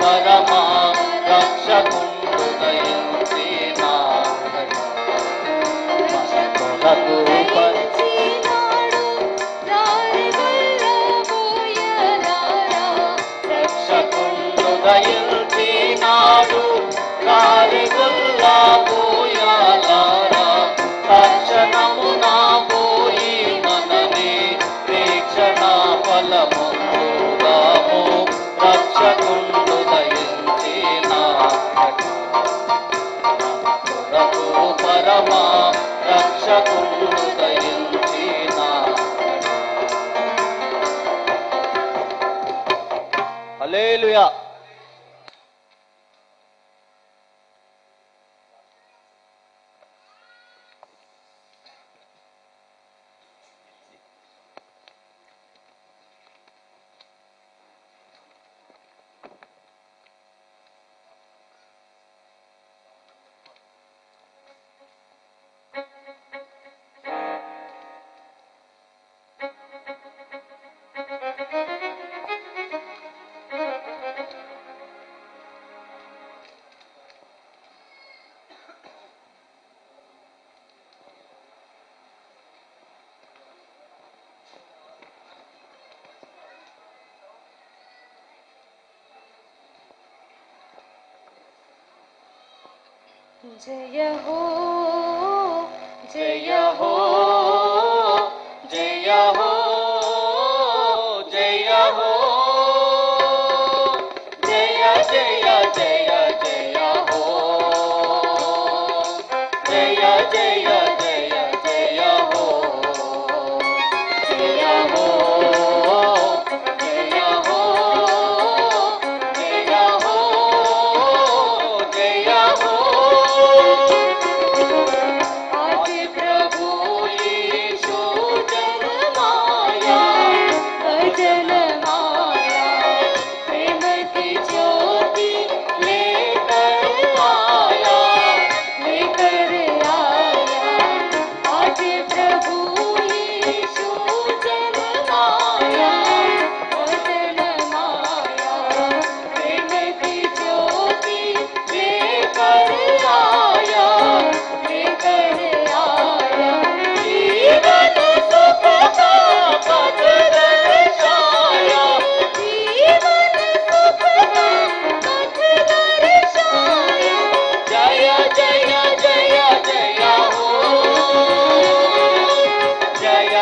పరమా రక్షకుందయించే మాకు పరిచయ రక్షకుందయ や जय हो जय हो जय हो जय हो जय जय जय जय हो जय जय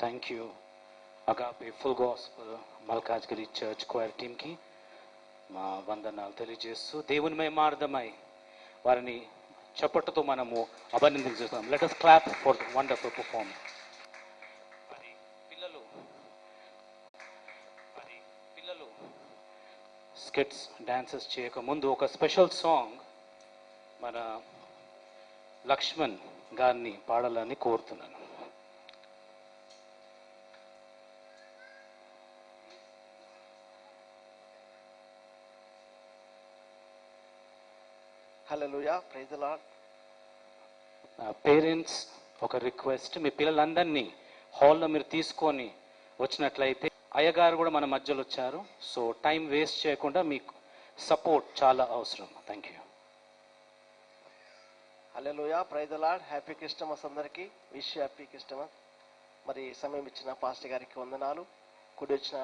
thank you Agape full gospel Malkajgiri church choir టీంకి మా వందనాలు తెలియజేస్తూ దేవుని మార్దమై వారిని చప్పట్టుతో మనము అభినందించుతాం let us clap for wonderful perform మరి పిల్లలు మరి పిల్లలు స్కిట్స్ డాన్సెస్ చేయకముందు ఒక స్పెషల్ సాంగ్ మన లక్ష్మణ్ గారిని పాడాలని కోరుతున్నాను. Hallelujah praise the Lord parents ఒక రిక్వెస్ట్ మీ పిల్లలందరినీ హాల్లో మీరు తీసుకొని వచ్చినట్లయితే అయ్యగారు కూడా మన మధ్యలో వచ్చారు. సో టైం వేస్ట్ చేయకుండా మీకు సపోర్ట్ చాలా అవసరం. Thank you hallelujah praise the Lord happy Christmas అందరికీ. విష్ హ్యాపీ క్రిస్టమస్ మరి సమయం ఇచ్చిన పాస్టర్ గారికి వందనాలు. కుడి వచ్చిన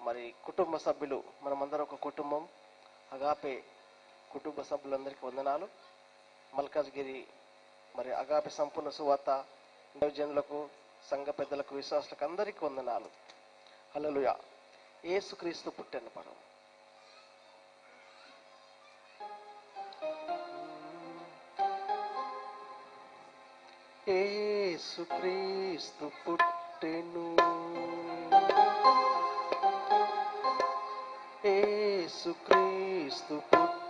మరి కుటుంబ సభ్యులు మనమందరం ఒక కుటుంబం. అగాపే కుటుంబ సభ్యులందరికీ వందనాలు. మల్కాజ్గిరి మరి అగాపి సంపూర్ణ సువార్త జనులకు సంఘ పెద్దలకు విశ్వాసులకు అందరికీ వందనాలు. హల్లెలూయా. ఏసుక్రీస్తు పుట్టిన పరం ఏసుక్రీస్తు పుట్టెను. ఏసుక్రీస్తు పుట్టెను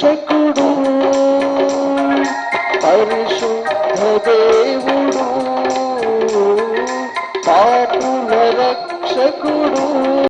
రక్షకుడు పరిశుద్ధ దేవుడు